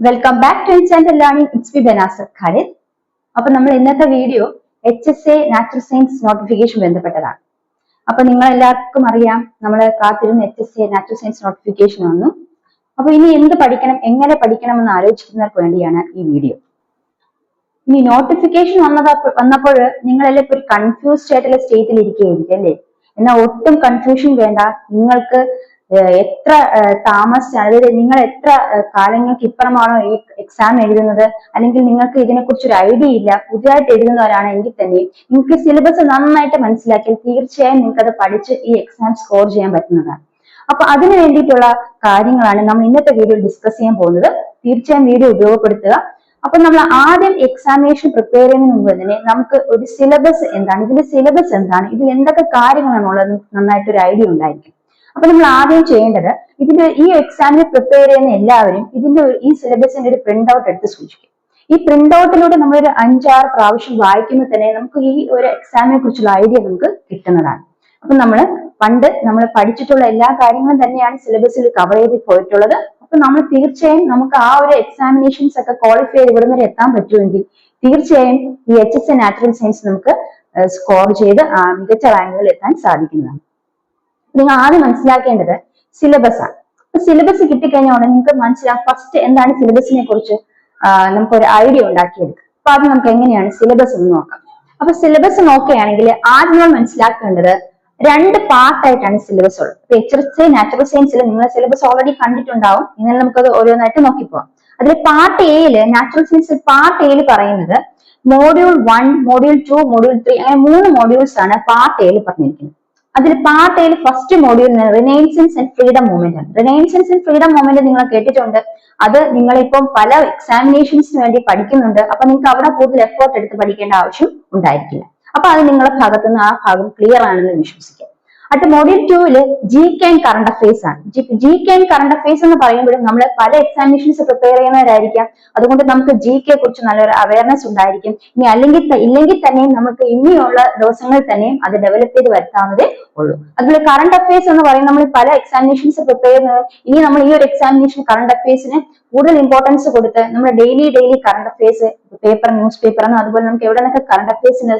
Welcome back to channel learning it's B Banasar Khalid അപ്പൊ നമ്മൾ ഇന്നത്തെ video H S A natural science notification ബന്ധപ്പെട്ടതാണ്. അപ്പൊ നിങ്ങൾ എല്ലാവർക്കും അറിയാം നമ്മൾ കാത്തിരുന്ന H S A natural science notification വന്നു. അപ്പൊ ഇനി എന്ത് പഠിക്കണം എങ്ങനെ പഠിക്കണം എന്ന് ആലോചിക്കുന്നവർക്ക് വേണ്ടിയാണ് ഈ വീഡിയോ ഇനി നോട്ടിഫിക്കേഷൻ വന്നതാ വന്നപ്പോൾ നിങ്ങളെല്ലാം ഇപ്പൊ ഒരു കൺഫ്യൂസ്ഡ് ആയിട്ടുള്ള സ്റ്റേറ്റിൽ ഇരിക്കുകയായിരിക്കും അല്ലേ? എന്നാൽ ഒട്ടും കൺഫ്യൂഷൻ വേണ്ട. നിങ്ങൾക്ക് എത്ര താമസിച്ച് അതായത് നിങ്ങൾ എത്ര കാലങ്ങൾക്ക് ഇപ്പുറമാണോ ഈ എക്സാം എഴുതുന്നത്? അല്ലെങ്കിൽ നിങ്ങൾക്ക് ഇതിനെക്കുറിച്ച് ഒരു ഐഡിയ ഇല്ല പുതിയതായിട്ട് എഴുതുന്നവരാണ് എങ്കിൽ തന്നെ നിങ്ങൾക്ക് സിലബസ് നന്നായിട്ട് മനസ്സിലാക്കിയാൽ തീർച്ചയായും നിങ്ങൾക്ക് അത് പഠിച്ച് ഈ എക്സാം സ്കോർ ചെയ്യാൻ പറ്റുന്നതാണ്. അപ്പൊ അതിനു വേണ്ടിയിട്ടുള്ള കാര്യങ്ങളാണ് നമ്മൾ ഇന്നത്തെ വീഡിയോ ഡിസ്കസ് ചെയ്യാൻ പോകുന്നത്. തീർച്ചയായും വീഡിയോ ഉപയോഗപ്പെടുത്തുക. അപ്പൊ നമ്മൾ ആദ്യം എക്സാമിനേഷൻ പ്രിപ്പയർ ചെയ്യുന്നതിന് മുമ്പ് തന്നെ നമുക്ക് ഒരു സിലബസ് എന്താണ് ഇതിന്റെ സിലബസ് എന്താണ് ഇതിൽ എന്തൊക്കെ കാര്യങ്ങളാണുള്ളത് നന്നായിട്ട് ഒരു ഐഡിയ ഉണ്ടായിരിക്കും. അപ്പൊ നമ്മൾ ആദ്യം ചെയ്യേണ്ടത് ഇതിന്റെ ഈ എക്സാമിന് പ്രിപ്പയർ ചെയ്യുന്ന എല്ലാവരും ഇതിന്റെ ഈ സിലബസിന്റെ ഒരു പ്രിന്റ് ഔട്ട് എടുത്ത് സൂക്ഷിക്കും. ഈ പ്രിന്റ് ഔട്ടിലൂടെ നമ്മൾ ഒരു അഞ്ചാറ് പ്രാവശ്യം വായിക്കുമ്പോൾ തന്നെ നമുക്ക് ഈ ഒരു എക്സാമിനെ കുറിച്ചുള്ള ഐഡിയ നമുക്ക് കിട്ടുന്നതാണ്. അപ്പൊ നമ്മൾ പണ്ട് നമ്മൾ പഠിച്ചിട്ടുള്ള എല്ലാ കാര്യങ്ങളും തന്നെയാണ് സിലബസിൽ കവർ ചെയ്ത് പോയിട്ടുള്ളത്. അപ്പൊ നമ്മൾ തീർച്ചയായും നമുക്ക് ആ ഒരു എക്സാമിനേഷൻസ് ഒക്കെ ക്വാളിഫൈ ചെയ്ത് ഇവിടെ വരെ എത്താൻ പറ്റുമെങ്കിൽ തീർച്ചയായും ഈ H S A natural science നമുക്ക് സ്കോർ ചെയ്ത് മികച്ച റാങ്കുകളിൽ എത്താൻ സാധിക്കുന്നതാണ്. നിങ്ങൾ ആദ്യം മനസ്സിലാക്കേണ്ടത് സിലബസ് ആണ്. സിലബസ് കിട്ടിക്കഴിഞ്ഞ ഉടനെ നിങ്ങൾക്ക് മനസ്സിലാവും ഫസ്റ്റ് എന്താണ് സിലബസിനെ കുറിച്ച് നമുക്കൊരു ഐഡിയ ഉണ്ടാക്കിയെടുക്കാം അപ്പൊ അത് നമുക്ക് എങ്ങനെയാണ് സിലബസ് എന്ന് നോക്കാം. അപ്പൊ സിലബസ് നോക്കുകയാണെങ്കിൽ ആദ്യം നമ്മൾ മനസ്സിലാക്കേണ്ടത് രണ്ട് പാർട്ടായിട്ടാണ് സിലബസ് ഉള്ളത്. ഇപ്പൊ എച്ച് എസ് നാച്ചുറൽ സയൻസിൽ നിങ്ങൾ സിലബസ് ഓൾറെഡി കണ്ടിട്ടുണ്ടാവും. ഇങ്ങനെ നമുക്കത് ഓരോന്നായിട്ട് നോക്കിപ്പോവാം. അതിൽ പാർട്ട് എയിൽ നാച്ചുറൽ സയൻസ് പാർട്ട് എയിൽ പറയുന്നത് module one module two module three അങ്ങനെ മൂന്ന് മോഡ്യൂൾസ് ആണ് പാർട്ട് എയിൽ പറഞ്ഞിരിക്കുന്നത്. അതിൽ പാർട്ട് എയിൽ first module renaissance and freedom movement ആണ്. റിനൈൻസൻസ് ആൻഡ് ഫ്രീഡം മൂവ്മെന്റ് നിങ്ങൾ കേട്ടിട്ടുണ്ട്. അത് നിങ്ങളിപ്പം പല എക്സാമിനേഷൻസിന് വേണ്ടി പഠിക്കുന്നുണ്ട്. അപ്പൊ നിങ്ങൾക്ക് അവിടെ കൂടുതൽ എഫേർട്ട് എടുത്ത് പഠിക്കേണ്ട ആവശ്യം ഉണ്ടായിരിക്കില്ല. അപ്പൊ അത് നിങ്ങളുടെ ഭാഗത്തുനിന്ന് ആ ഭാഗം ക്ലിയർ ആണെന്ന് വിശ്വസിക്കാം അടുത്ത മോഡ്യൂൾ ടൂവിൽ G K and current affairs ആണ്. G K and current affairs എന്ന് പറയുമ്പോഴും നമ്മൾ പല എക്സാമിനേഷൻസ് പ്രിപ്പയർ ചെയ്യുന്നവരായിരിക്കാം. അതുകൊണ്ട് നമുക്ക് ജി കെ കുറിച്ച് നല്ലൊരു അവയർനെസ് ഉണ്ടായിരിക്കും. ഇനി അല്ലെങ്കിൽ ഇല്ലെങ്കിൽ തന്നെയും നമുക്ക് ഇനിയുള്ള ദിവസങ്ങളിൽ തന്നെയും അത് ഡെവലപ്പ് ചെയ്ത് വരുത്താവുന്നതേ ഉള്ളൂ. അതുപോലെ കറണ്ട് അഫയേഴ്സ് എന്ന് പറയുന്നത് നമ്മൾ പല എക്സാമിനേഷൻസ് പ്രിപ്പയർ ചെയ്യുന്നത് ഇനി നമ്മൾ ഈ ഒരു എക്സാമിനേഷൻ കറണ്ട് അഫയേഴ്സിന് കൂടുതൽ ഇമ്പോർട്ടൻസ് കൊടുത്ത് നമ്മൾ daily daily current affairs paper newspaper അതുപോലെ നമുക്ക് എവിടെ നിന്നൊക്കെ കറണ്ട് അഫയേഴ്സിന്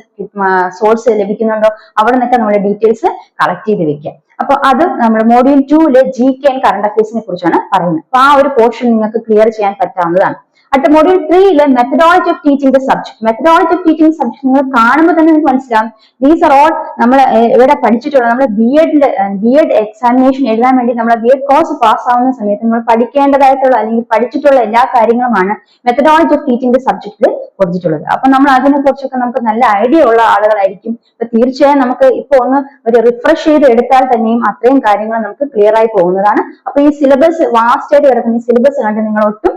സോഴ്സ് ലഭിക്കുന്നുണ്ടോ അവിടെ നിന്നൊക്കെ നമ്മുടെ ഡീറ്റെയിൽസ് കളക്ട് ചെയ്ത് വെക്കുക. അപ്പൊ അത് നമ്മുടെ മോഡ്യൂൾ ടൂൽ ജി കെ ആൻഡ് കറണ്ട് അഫയേഴ്സിനെ കുറിച്ചാണ് പറയുന്നത്. അപ്പൊ ആ ഒരു പോർഷൻ നിങ്ങൾക്ക് ക്ലിയർ ചെയ്യാൻ പറ്റാവുന്നതാണ്. അടുത്ത മോഡ്യൂൾ ത്രീയിൽ methodology of teaching the subject methodology of teaching subject നിങ്ങൾ കാണുമ്പോൾ തന്നെ നിങ്ങൾക്ക് മനസ്സിലാവും. ദീസ് ആർ ഓൾ നമ്മൾ ഇവിടെ പഠിച്ചിട്ടുള്ള നമ്മൾ B Ed B Ed examination എഴുതാൻ വേണ്ടി നമ്മൾ ബി എഡ് കോഴ്സ് പാസ് ആവുന്ന സമയത്ത് നമ്മൾ പഠിക്കേണ്ടതായിട്ടുള്ള അല്ലെങ്കിൽ പഠിച്ചിട്ടുള്ള എല്ലാ കാര്യങ്ങളുമാണ് മെത്തഡോളജി ഓഫ് ടീച്ചിങ് ദ സബ്ജക്റ്റിൽ കൊടുത്തിട്ടുള്ളത്. അപ്പൊ നമ്മൾ അതിനെ കുറിച്ചൊക്കെ നമുക്ക് നല്ല ഐഡിയ ഉള്ള ആളുകളായിരിക്കും. അപ്പൊ തീർച്ചയായും നമുക്ക് ഇപ്പൊ ഒന്ന് ഒരു റിഫ്രഷ് ചെയ്ത് എടുത്താൽ തന്നെയും അത്രയും കാര്യങ്ങൾ നമുക്ക് ക്ലിയർ ആയി പോകുന്നതാണ്. അപ്പൊ ഈ സിലബസ് വാസ്റ്റ് ആയിട്ട് കിടക്കുന്ന ഈ സിലബസ് കണ്ട് നിങ്ങൾ ഒട്ടും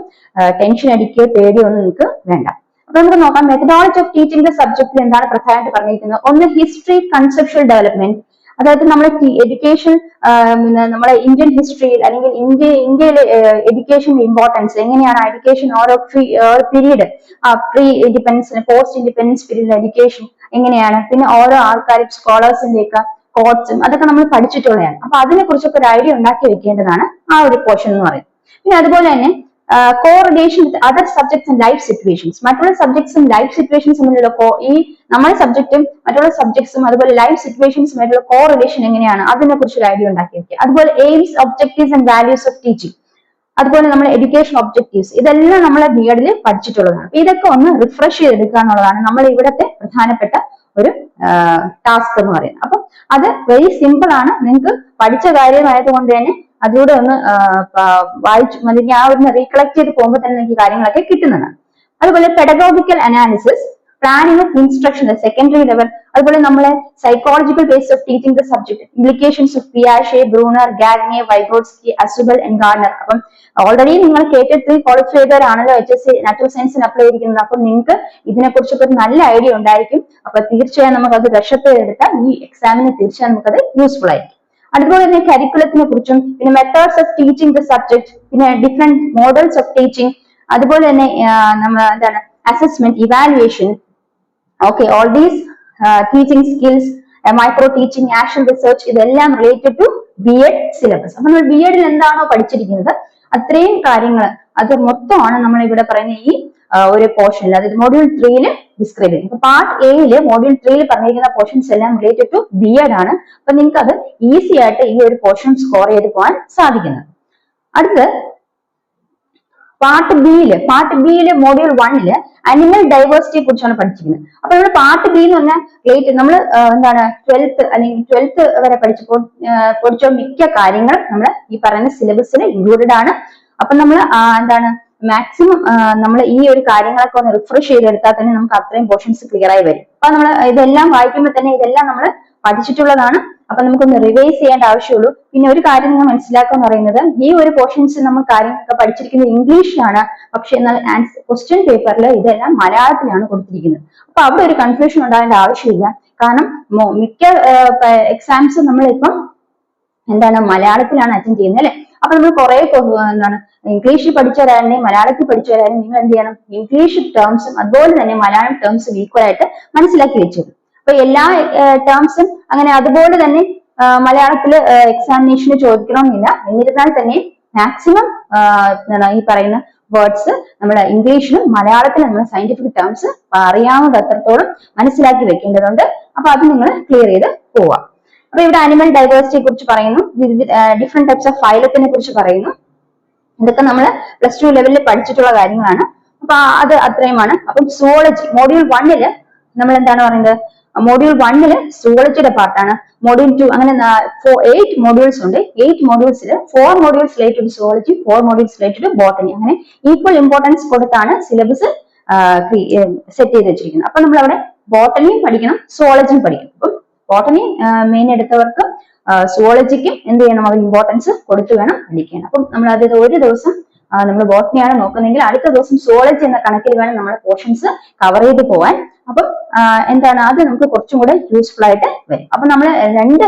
ടെൻഷൻ അടിക്കുകയോ പേടിയോ ഒന്നും നിങ്ങൾക്ക് വേണ്ട. അപ്പൊ നമുക്ക് നോക്കാം മെത്തഡോളജി ഓഫ് ടീച്ചിങ് ദ സബ്ജക്റ്റിൽ എന്താണ് പ്രധാനമായിട്ട് പറഞ്ഞിരിക്കുന്നത്? ഒന്ന് ഹിസ്റ്ററി കൺസെപ്ഷ്യൽ ഡെവലപ്മെന്റ് അതായത് നമ്മുടെ എഡ്യൂക്കേഷൻ നമ്മുടെ ഇന്ത്യൻ ഹിസ്റ്ററിയിൽ അല്ലെങ്കിൽ ഇന്ത്യ ഇന്ത്യയിലെ എഡ്യൂക്കേഷൻ ഇമ്പോർട്ടൻസ് എങ്ങനെയാണ് എഡ്യൂക്കേഷൻ ഓരോ period pre independence post independence period education എങ്ങനെയാണ്? പിന്നെ ഓരോ ആൾക്കാരും സ്കോളേഴ്സിന്റെ ഒക്കെ കോട്സും അതൊക്കെ നമ്മൾ പഠിച്ചിട്ടുള്ളതാണ്. അപ്പൊ അതിനെ കുറിച്ചൊക്കെ ഒരു ഐഡിയ ഉണ്ടാക്കി വെക്കേണ്ടതാണ് ആ ഒരു പോർഷൻ എന്ന് പറയുന്നത്. പിന്നെ അതുപോലെ തന്നെ correlation with other subjects and life situations മറ്റുള്ള സബ്ജക്ട്സും ലൈഫ് സിറ്റുവേഷൻസ് തമ്മിലുള്ള ഈ നമ്മുടെ സബ്ജക്റ്റും മറ്റുള്ള സബ്ജക്ട്സും അതുപോലെ ലൈഫ് സിറ്റുവേഷൻസുമായിട്ടുള്ള കോ കോറിലേഷൻ എങ്ങനെയാണ്? അതിനെ കുറിച്ച് ഒരു ഐഡിയ ഉണ്ടാക്കി വെക്കുക. അതുപോലെ aims objectives and values of teaching അതുപോലെ നമ്മൾ എഡ്യൂക്കേഷൻ ഒബ്ജക്റ്റീവ്സ് ഇതെല്ലാം നമ്മളെ ബിഎഡിൽ പഠിച്ചിട്ടുള്ളതാണ്. ഇതൊക്കെ ഒന്ന് റിഫ്രഷ് ചെയ്തെടുക്കുക എന്നുള്ളതാണ് നമ്മൾ ഇവിടത്തെ പ്രധാനപ്പെട്ട ഒരു ടാസ്ക് എന്ന് പറയുന്നത്. അപ്പൊ അത് വെരി സിമ്പിൾ ആണ്. നിങ്ങൾക്ക് പഠിച്ച കാര്യമായതുകൊണ്ട് തന്നെ അതിലൂടെ ഒന്ന് വായിച്ചു അല്ലെങ്കിൽ ആ ഒന്ന് റീകളക്ട് ചെയ്ത് പോകുമ്പോൾ തന്നെ എനിക്ക് കാര്യങ്ങളൊക്കെ കിട്ടുന്നതാണ്. അതുപോലെ pedagogical analysis planning of instruction secondary level അതുപോലെ നമ്മളെ psychological base of teaching the subject implications of പിയാഷെ Bruner Gagne Vygotsky Ausubel and Gardner അപ്പം ഓൾറെഡി നിങ്ങൾ കേട്ടിട്ട് ക്വാളിഫൈ ചെയ്തവരാണല്ലോ എച്ച് എസ് സി നാച്ചുറൽ സയൻസിന് അപ്ലൈ ചെയ്തിരിക്കുന്നത്. അപ്പം നിങ്ങൾക്ക് ഇതിനെക്കുറിച്ചൊക്കെ ഒരു നല്ല ഐഡിയ ഉണ്ടായിരിക്കും. അപ്പൊ തീർച്ചയായും നമുക്ക് അത് രക്ഷപ്പ് ചെയ്തെടുത്താൽ ഈ എക്സാമിന് തീർച്ചയായും നമുക്കത് യൂസ്ഫുൾ ആയിരിക്കും. അതുപോലെ തന്നെ കരിക്കുലത്തിനെ കുറിച്ചും പിന്നെ methods of teaching the subject പിന്നെ ഡിഫറെന്റ് മോഡൽസ് ഓഫ് ടീച്ചിങ് അതുപോലെ തന്നെ നമ്മൾ എന്താണ് assessment evaluation okay all these teaching skills micro teaching action research ഇതെല്ലാം related to B Ed syllabus അപ്പൊ നമ്മൾ ബി എഡിൽ എന്താണോ പഠിച്ചിരിക്കുന്നത് അത്രയും കാര്യങ്ങൾ അത് മൊത്തമാണ് നമ്മൾ ഇവിടെ പറയുന്ന ഈ ഒരു പോർഷനിൽ അതായത് മോഡ്യൂൾ ത്രീയിൽ ഡിസ്ക്രൈബ് ചെയ്യും. പാർട്ട് എയിൽ മോഡ്യൂൾ ത്രീയിൽ പറഞ്ഞിരിക്കുന്ന പോർഷൻസ് എല്ലാം റിലേറ്റഡ് ടു ബി എഡ് ആണ്. അപ്പൊ നിങ്ങൾക്ക് അത് ഈസി ആയിട്ട് ഈ ഒരു പോർഷൻ സ്കോർ ചെയ്ത് പോകാൻ സാധിക്കുന്നത് അടുത്ത് പാർട്ട് ബിയിൽ പാർട്ട് ബിയിൽ മോഡ്യൂൾ വണ്ണിൽ അനിമൽ ഡൈവേഴ്സിറ്റിയെ കുറിച്ചാണ് പഠിച്ചിരിക്കുന്നത്. അപ്പൊ നമ്മൾ പാർട്ട് ബി എന്ന് പറഞ്ഞാൽ ലേറ്റ് നമ്മൾ എന്താണ് ട്വൽത്ത് അല്ലെങ്കിൽ ട്വൽത്ത് വരെ പഠിച്ചപ്പോൾ പഠിച്ച മിക്ക കാര്യങ്ങളും നമ്മൾ ഈ പറയുന്ന സിലബസിൽ ഇൻക്ലൂഡഡ് ആണ്. അപ്പൊ നമ്മൾ എന്താണ് മാക്സിമം നമ്മൾ ഈ ഒരു കാര്യങ്ങളൊക്കെ ഒന്ന് റിഫ്രഷ് ചെയ്തെടുത്താൽ തന്നെ നമുക്ക് അത്രയും പോർഷൻസ് ക്ലിയർ ആയി വരും. അപ്പൊ നമ്മൾ ഇതെല്ലാം വായിക്കുമ്പോൾ തന്നെ ഇതെല്ലാം നമ്മൾ പഠിച്ചിട്ടുള്ളതാണ്. അപ്പൊ നമുക്കൊന്ന് റിവൈസ് ചെയ്യേണ്ട ആവശ്യമുള്ളൂ. പിന്നെ ഒരു കാര്യം നിങ്ങൾ മനസ്സിലാക്കുക എന്ന് പറയുന്നത് ഈ ഒരു പോർഷൻസ് നമ്മൾ കാര്യങ്ങളൊക്കെ പഠിച്ചിരിക്കുന്നത് ഇംഗ്ലീഷിലാണ്. പക്ഷെ എന്നാൽ ക്വസ്റ്റ്യൻ പേപ്പറിൽ ഇതെല്ലാം മലയാളത്തിലാണ് കൊടുത്തിരിക്കുന്നത്. അപ്പൊ അവിടെ ഒരു കൺഫ്യൂഷൻ ഉണ്ടാകേണ്ട ആവശ്യമില്ല. കാരണം മിക്ക എക്സാംസ് നമ്മളിപ്പം എന്താണ് മലയാളത്തിലാണ് അറ്റൻഡ് ചെയ്യുന്നത് അല്ലെ? അപ്പൊ നമ്മൾ കുറെ എന്താണ്? ഇംഗ്ലീഷിൽ പഠിച്ചവരായാലും മലയാളത്തിൽ പഠിച്ചവരായാലും നിങ്ങൾ എന്ത് ചെയ്യണം? ഇംഗ്ലീഷ് ടേംസും അതുപോലെ തന്നെ മലയാളം ടേംസും ഈക്വൽ ആയിട്ട് മനസ്സിലാക്കി വെച്ചു അപ്പൊ എല്ലാ ടേംസും അങ്ങനെ അതുപോലെ തന്നെ മലയാളത്തിൽ എക്സാമിനേഷന് ചോദിക്കണമെന്നില്ല. എന്നിരുന്നാൽ തന്നെ മാക്സിമം ഈ പറയുന്ന വേർഡ്സ് നമ്മുടെ ഇംഗ്ലീഷിലും മലയാളത്തിലും നമ്മുടെ സയന്റിഫിക് ടേംസ് അറിയാവുന്നത് അത്രത്തോളം മനസ്സിലാക്കി വെക്കേണ്ടതുണ്ട്. അപ്പൊ അത് നിങ്ങൾ ക്ലിയർ ചെയ്ത് പോവാം. അപ്പൊ ഇവിടെ അനിമൽ ഡൈവേഴ്സിറ്റിയെ കുറിച്ച് പറയുന്നു. ഡിഫറെന്റ് ടൈപ്സ് ഓഫ് ഫൈലത്തിനെ കുറിച്ച് പറയുന്നു. ഇതൊക്കെ നമ്മൾ പ്ലസ് ടു ലെവലിൽ പഠിച്ചിട്ടുള്ള കാര്യങ്ങളാണ്. അപ്പൊ അത് അത്രയുമാണ്. അപ്പം സുവോളജി മോഡ്യൂൾ വണ്ണിൽ നമ്മൾ എന്താണ് പറയുന്നത്? മോഡ്യൂൾ വണ്ണിൽ സുവോളജിയുടെ പാർട്ടാണ് മോഡ്യൂൾ ടു അങ്ങനെ എയ്റ്റ് മോഡ്യൂൾസ് ഉണ്ട്. Eight മോഡ്യൂൾസിൽ four modules related to zoology four modules related to botany അങ്ങനെ ഈക്വൽ ഇമ്പോർട്ടൻസ് കൊടുത്താണ് സിലബസ് സെറ്റ് ചെയ്ത് വെച്ചിരിക്കുന്നത്. അപ്പൊ നമ്മൾ അവിടെ ബോട്ടണിയും പഠിക്കണം സുവോളജിയും പഠിക്കണം. അപ്പം ബോട്ടണി മെയിൻ എടുത്തവർക്ക് സുവോളജിക്കും എന്ത് ചെയ്യണം? അവർ ഇമ്പോർട്ടൻസ് കൊടുത്തു വേണം പഠിക്കാൻ. അപ്പം നമ്മൾ അതായത് ഒരു ദിവസം നമ്മൾ ബോട്ടണിയാണ് നോക്കുന്നതെങ്കിൽ അടുത്ത ദിവസം സുവോളജി എന്ന കണക്കിൽ വേണം നമ്മുടെ പോർഷൻസ് കവർ ചെയ്ത് പോവാൻ. അപ്പം എന്താണ്? അത് നമുക്ക് കുറച്ചും കൂടെ യൂസ്ഫുൾ ആയിട്ട് വരും. അപ്പൊ നമ്മൾ രണ്ട്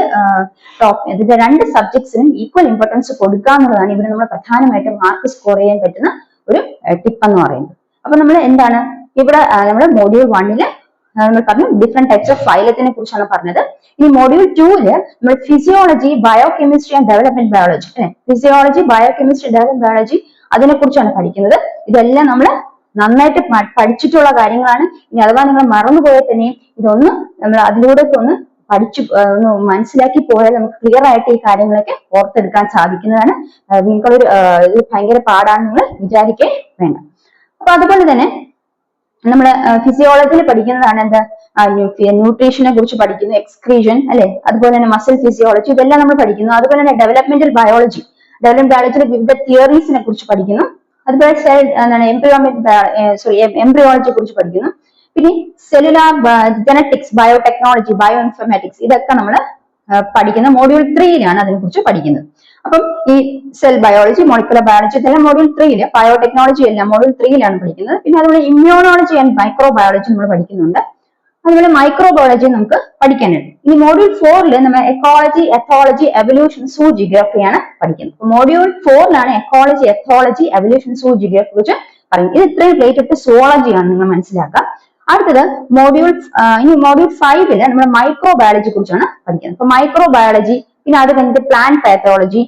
ടോപ്പ് ഇതിന്റെ രണ്ട് സബ്ജക്ട്സിനും ഈക്വൽ ഇമ്പോർട്ടൻസ് കൊടുക്കുക എന്നുള്ളതാണ് ഇവിടെ നമ്മൾ പ്രധാനമായിട്ടും മാർക്ക് സ്കോർ ചെയ്യാൻ പറ്റുന്ന ഒരു ടിപ്പ് എന്ന് പറയുന്നത്. അപ്പൊ നമ്മൾ എന്താണ്? ഇവിടെ നമ്മുടെ മോഡ്യൂൾ വണ്ണിൽ നമ്മൾ പറഞ്ഞു ഡിഫറെന്റ് ടൈപ്സ് ഓഫ് ഫൈലത്തിനെ കുറിച്ചാണ് പറഞ്ഞത്. ഇനി മോഡ്യൂൾ ടൂൽ നമ്മൾ physiology biochemistry and development biology അല്ലെ? Physiology biochemistry development biology അതിനെ കുറിച്ചാണ് പഠിക്കുന്നത്. ഇതെല്ലാം നമ്മൾ നന്നായിട്ട് പഠിച്ചിട്ടുള്ള കാര്യങ്ങളാണ്. ഇനി അഥവാ നിങ്ങൾ മറന്നുപോയാൽ തന്നെയും ഇതൊന്ന് നമ്മൾ അതിലൂടെ ഒന്ന് പഠിച്ചു ഒന്ന് മനസ്സിലാക്കി പോയാൽ നമുക്ക് ക്ലിയർ ആയിട്ട് ഈ കാര്യങ്ങളൊക്കെ ഓർത്തെടുക്കാൻ സാധിക്കുന്നതാണ്. നിങ്ങൾക്കൊരു ഭയങ്കര പാടാണ് നിങ്ങൾ വിചാരിക്കേ വേണ്ട. അപ്പൊ അതുപോലെ തന്നെ നമ്മൾ ഫിസിയോളജിയിൽ പഠിക്കുന്നതാണ് എന്ത് ന്യൂട്രീഷനെ കുറിച്ച് പഠിക്കുന്നു എക്സ്ക്രീഷൻ അല്ലെ? അതുപോലെ തന്നെ മസിൽ ഫിസിയോളജി ഇതെല്ലാം നമ്മൾ പഠിക്കുന്നു. അതുപോലെ തന്നെ ഡെവലപ്മെന്റൽ ബയോളജി ഡെവലപ്മെന്റ് ബയോളജിയുടെ വിവിധ തിയറീസിനെ കുറിച്ച് പഠിക്കുന്നു. അതുപോലെ സെൽ എന്താണ് എംബ്രിയോമെന്റ് സോറി എംബ്രിയോളജിയെ കുറിച്ച് പഠിക്കുന്നു. പിന്നെ cellular genetics biotechnology bioinformatics ഇതൊക്കെ നമ്മൾ പഠിക്കുന്ന മോഡ്യൂൾ ത്രീയിലാണ് അതിനെക്കുറിച്ച് പഠിക്കുന്നത്. അപ്പം ഈ സെൽ ബയോളജി മോളിക്കുലർ ബയോളജി ഇതെല്ലാം മോഡ്യൂൾ ത്രീയിൽ ബയോടെക്നോളജി എല്ലാം മോഡ്യൂൾ ത്രീയിലാണ് പഠിക്കുന്നത്. പിന്നെ അതുപോലെ ഇമ്മ്യൂണോളജി ആൻഡ് മൈക്രോ ബയോളജി നമ്മൾ പഠിക്കുന്നുണ്ട്. അതുപോലെ മൈക്രോ ബയോളജി നമുക്ക് പഠിക്കാനുണ്ട്. ഇനി മോഡ്യൂൾ ഫോറിൽ നമ്മൾ എക്കോളജി എത്തോളജി എവല്യൂഷൻ സൂ ജിയോഗ്രഫിയാണ് പഠിക്കുന്നത്. മോഡ്യൂൾ ഫോറിലാണ് എക്കോളജി എത്തോളജി എവല്യൂഷൻ സൂ ജിയോഗ്രഫി കുറിച്ച് പറയുന്നത്. ഇത് ഇത്രയും റിലേറ്റഡ് ടു സുവോളജിയാണ് നിങ്ങൾ മനസ്സിലാക്കുക. അടുത്തത് മോഡ്യൂൾ ഇനി മോഡ്യൂൾ ഫൈവിൽ നമ്മൾ മൈക്രോ ബയോളജി കുറിച്ചാണ് പഠിക്കുന്നത്. അപ്പൊ മൈക്രോ ബയോളജി പിന്നെ അത് കഴിഞ്ഞിട്ട് plant pathology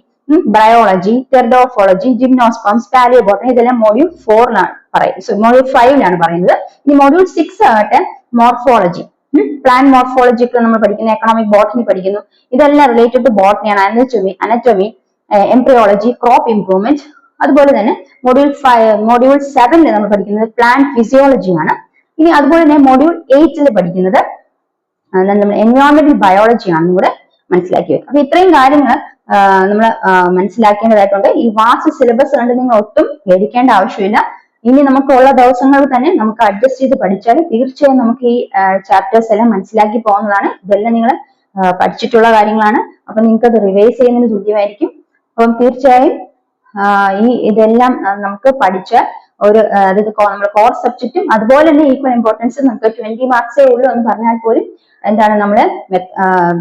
biology pteridology gymnosperms palaeobotany ഇതെല്ലാം മോഡ്യൂൾ ഫോറിലാണ് പറയുന്നത്. മോഡ്യൂൾ ഫൈവിലാണ് പറയുന്നത്. ഇനി മോഡ്യൂൾ സിക്സ് ആകട്ടെ മോർഫോളജി പ്ലാൻ മോർഫോളജി ഒക്കെ നമ്മൾ പഠിക്കുന്നത് എക്കണോമിക് ബോട്ടണി പഠിക്കുന്നു. ഇതെല്ലാം related to ബോട്ടണിയാണ് anatomy anatomy embryology crop improvement അതുപോലെ തന്നെ മോഡ്യൂൾ ഫൈവ് മോഡ്യൂൾ സെവനിൽ നമ്മൾ പഠിക്കുന്നത് പ്ലാൻ ഫിസിയോളജിയാണ് ഇനി അതുപോലെ തന്നെ മോഡ്യൂൾ എയ്റ്റിൽ പഠിക്കുന്നത് നമ്മൾ എൻവയോൺമെന്റൽ ബയോളജിയാണെന്നും കൂടെ മനസ്സിലാക്കി വെക്കുക അപ്പൊ ഇത്രയും കാര്യങ്ങൾ നമ്മൾ മനസ്സിലാക്കേണ്ടതായിട്ടുണ്ട്. ഈ വാസ്റ്റ് സിലബസ് കണ്ട് നിങ്ങൾ ഒട്ടും പേടിക്കേണ്ട ആവശ്യമില്ല. ഇനി നമുക്കുള്ള ദിവസങ്ങൾ തന്നെ നമുക്ക് അഡ്ജസ്റ്റ് ചെയ്ത് പഠിച്ചാൽ തീർച്ചയായും നമുക്ക് ഈ ചാപ്റ്റേഴ്സ് എല്ലാം മനസ്സിലാക്കി പോകുന്നതാണ്. ഇതെല്ലാം നിങ്ങൾ പഠിച്ചിട്ടുള്ള കാര്യങ്ങളാണ്. അപ്പൊ നിങ്ങൾക്ക് അത് റിവൈസ് ചെയ്യുന്നതിന് തുല്യമായിരിക്കും. അപ്പം തീർച്ചയായും ഈ ഇതെല്ലാം നമുക്ക് പഠിച്ച ഒരു അതായത് നമ്മുടെ കോർ സബ്ജക്റ്റും അതുപോലെ തന്നെ ഈക്വൽ ഇമ്പോർട്ടൻസ് നമുക്ക് ട്വന്റി മാർക്സേ ഉള്ളൂ എന്ന് പറഞ്ഞാൽ പോലും എന്താണ് നമ്മൾ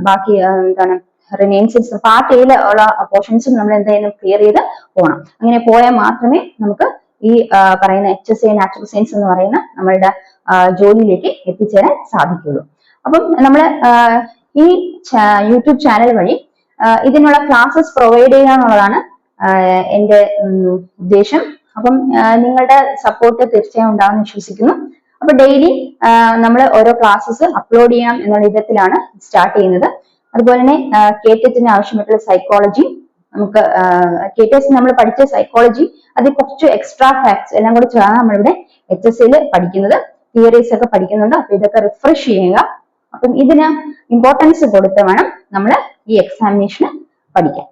ബാക്കി എന്താണ് റിമൈൻസ് പാർട്ട് എയിൽ ഉള്ള പോർഷൻസും നമ്മൾ എന്തായാലും ക്ലിയർ ചെയ്ത് പോകണം അങ്ങനെ പോയാൽ മാത്രമേ നമുക്ക് ഈ പറയുന്ന H S A natural science എന്ന് പറയുന്ന നമ്മളുടെ ജോലിയിലേക്ക് എത്തിച്ചേരാൻ സാധിക്കുള്ളൂ അപ്പം നമ്മൾ ഈ യൂട്യൂബ് ചാനൽ വഴി ഇതിനുള്ള ക്ലാസ്സസ് പ്രൊവൈഡ് ചെയ്യുക എന്നുള്ളതാണ് ആ, എന്റെ ഉദ്ദേശം. അപ്പം നിങ്ങളുടെ സപ്പോർട്ട് തീർച്ചയായും ഉണ്ടാവുമെന്ന് വിശ്വസിക്കുന്നു. അപ്പൊ ഡെയിലി നമ്മൾ ഓരോ ക്ലാസ്സസ് അപ്ലോഡ് ചെയ്യാം എന്നുള്ള വിധത്തിലാണ് സ്റ്റാർട്ട് ചെയ്യുന്നത്. അതുപോലെ തന്നെ കെ ടെറ്റിന് ആവശ്യമായിട്ടുള്ള സൈക്കോളജി നമുക്ക് കെ ടെസ് നമ്മൾ പഠിച്ച സൈക്കോളജി അത് കുറച്ച് എക്സ്ട്രാ ഫാക്ട്സ് എല്ലാം കൂടി ചേർന്ന് നമ്മളിവിടെ എച്ച് എസ് സിയിൽ പഠിക്കുന്നത്. തിയറീസ് ഒക്കെ പഠിക്കുന്നുണ്ട്. അപ്പൊ ഇതൊക്കെ റിഫ്രഷ് ചെയ്യുക. അപ്പം ഇതിന് ഇമ്പോർട്ടൻസ് കൊടുത്ത് വേണം നമ്മൾ ഈ എക്സാമിനേഷന് പഠിക്കാൻ.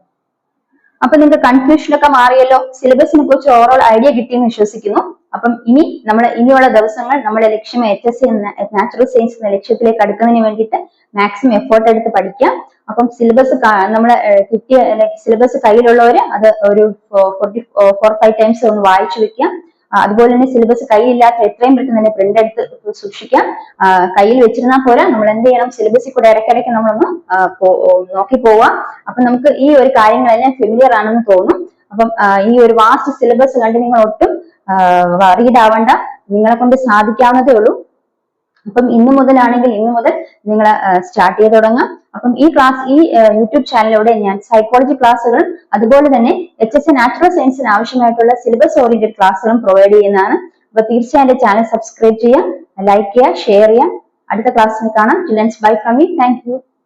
അപ്പൊ നിങ്ങൾക്ക് കൺഫ്യൂഷനൊക്കെ മാറിയല്ലോ? സിലബസിനെ കുറിച്ച് ഓവറോൾ ഐഡിയ കിട്ടിയെന്ന് വിശ്വസിക്കുന്നു. അപ്പം ഇനി നമ്മൾ ഇനിയുള്ള ദിവസങ്ങൾ നമ്മുടെ ലക്ഷ്യം എച്ച് എസ് സി എന്ന നാച്ചുറൽ സയൻസ് എന്ന ലക്ഷ്യത്തിലേക്ക് അടുക്കുന്നതിന് വേണ്ടിയിട്ട് മാക്സിമം എഫേർട്ട് എടുത്ത് പഠിക്കാം. അപ്പം സിലബസ് നമ്മൾ കിട്ടിയ സിലബസ് കയ്യിലുള്ളവർ അത് ഒരു ഫോർട്ടി ഫോർ ഫൈവ് ടൈംസ് ഒന്ന് വായിച്ചു വെക്കുക അതുപോലെ തന്നെ സിലബസ് കയ്യിലില്ലാത്ത എത്രയും പെട്ടെന്ന് തന്നെ പ്രിന്റ് എടുത്ത് സൂക്ഷിക്കാം. കയ്യിൽ വെച്ചിരുന്നാൽ പോരാ. നമ്മൾ എന്ത് ചെയ്യണം? സിലബസിൽ കൂടെ ഇടയ്ക്കിടയ്ക്ക് നമ്മളൊന്ന് നോക്കി പോവാം. അപ്പൊ നമുക്ക് ഈ ഒരു കാര്യങ്ങളെല്ലാം ഫെമിലിയർ ആണെന്ന് തോന്നും. അപ്പം ഈ ഒരു വാസ്റ്റ് സിലബസ് കണ്ട് നിങ്ങൾ ഒട്ടും വറീഡ് ആവണ്ട നിങ്ങളെ കൊണ്ട് സാധിക്കാവുന്നതേ ഉള്ളൂ. അപ്പം ഇന്ന് മുതലാണെങ്കിൽ ഇന്ന് മുതൽ നിങ്ങൾ സ്റ്റാർട്ട് ചെയ്ത് തുടങ്ങാം. അപ്പം ഈ ക്ലാസ് ഈ യൂട്യൂബ് ചാനലിലൂടെ ഞാൻ സൈക്കോളജി ക്ലാസ്സുകളും അതുപോലെ തന്നെ എച്ച് എസ് എ നാച്ചുറൽ സയൻസിന് ആവശ്യമായിട്ടുള്ള സിലബസ് ഓറിയന്റഡ് ക്ലാസ്സുകളും പ്രൊവൈഡ് ചെയ്യുന്നതാണ്. അപ്പൊ തീർച്ചയായും ചാനൽ സബ്സ്ക്രൈബ് ചെയ്യുക ലൈക്ക് ചെയ്യുക ഷെയർ ചെയ്യുക. അടുത്ത ക്ലാസ്സിൽ കാണാം. Bye from me thank